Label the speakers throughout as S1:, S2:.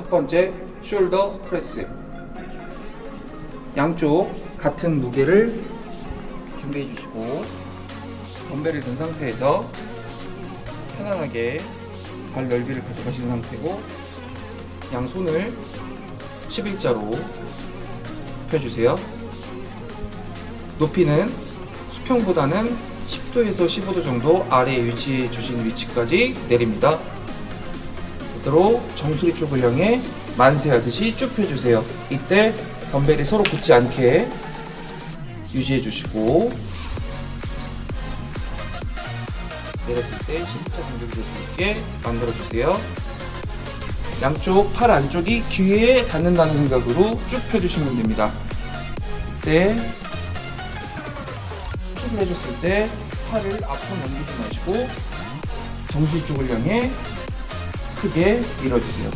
S1: 첫 번째 숄더 프레스. 양쪽 같은 무게를 준비해 주시고 덤벨을 든 상태에서 편안하게 발 넓이를 가져가시는 상태고 양손을 11자로 펴주세요. 높이는 수평보다는 10도에서 15도 정도 아래에 위치해 주신 위치까지 내립니다. 그대로 정수리 쪽을 향해 만세하듯이 쭉 펴주세요. 이때 덤벨이 서로 붙지 않게 유지해 주시고 내렸을 때 12차 간격이 될 수 있게 만들어 주세요. 양쪽 팔 안쪽이 귀에 닿는다는 생각으로 쭉 펴주시면 됩니다. 이때 축을 해줬을 때 팔을 앞으로 넘기지 마시고 정수리 쪽을 향해 크게 밀어주세요.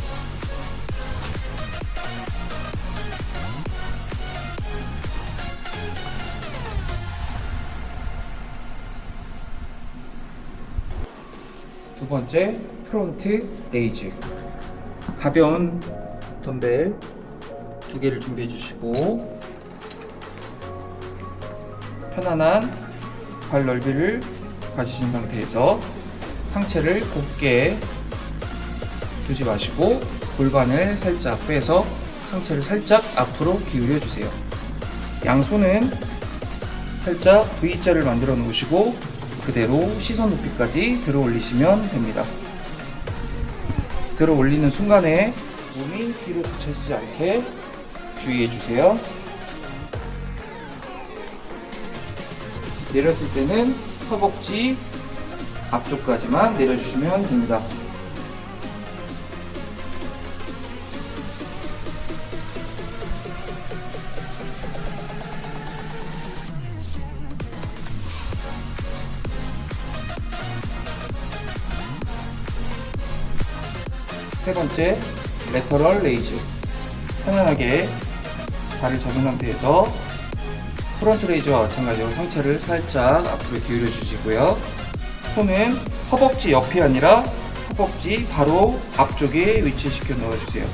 S1: 두 번째 프론트 레이즈 가벼운 덤벨 두 개를 준비해 주시고 편안한 발 넓이를 가지신 상태에서 상체를 곧게 두지 마시고 골반을 살짝 빼서 상체를 살짝 앞으로 기울여 주세요. 양손은 살짝 V자를 만들어 놓으시고 그대로 시선 높이까지 들어 올리시면 됩니다. 들어 올리는 순간에 몸이 뒤로 붙여지지 않게 주의해 주세요. 내렸을 때는 허벅지 앞쪽까지만 내려주시면 됩니다. 세 번째, 레터럴 레이즈. 편안하게 발을 접은 상태에서 프론트 레이즈와 마찬가지로 상체를 살짝 앞으로 기울여 주시고요. 손은 허벅지 옆이 아니라 허벅지 바로 앞쪽에 위치시켜 넣어주세요.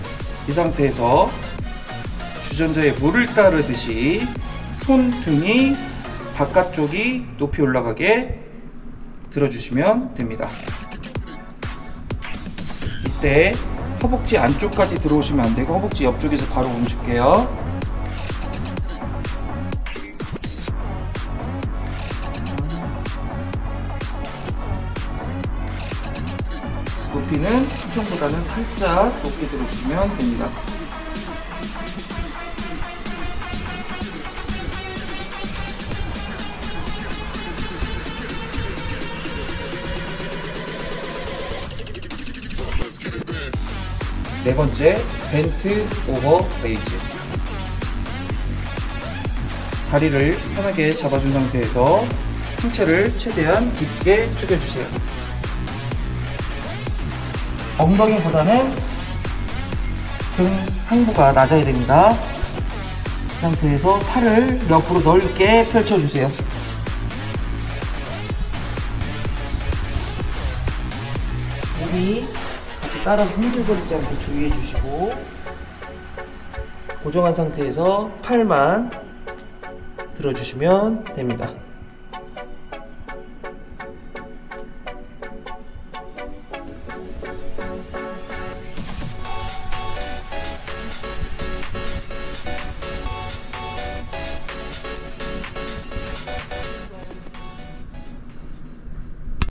S1: 이 상태에서 주전자에 물을 따르듯이 손등이 바깥쪽이 높이 올라가게 들어주시면 됩니다. 이때 허벅지 안쪽까지 들어오시면 안 되고 허벅지 옆쪽에서 바로 멈출게요. 높이는 수평보다는 살짝 높게 들어주시면 됩니다. 네 번째, 벤트 오버 레이즈. 다리를 편하게 잡아준 상태에서 상체를 최대한 깊게 숙여주세요. 엉덩이보다는 등 상부가 낮아야 됩니다. 이 상태에서 팔을 옆으로 넓게 펼쳐주세요. 몸이 따라서 흔들거리지 않게 주의해 주시고 고정한 상태에서 팔만 들어주시면 됩니다.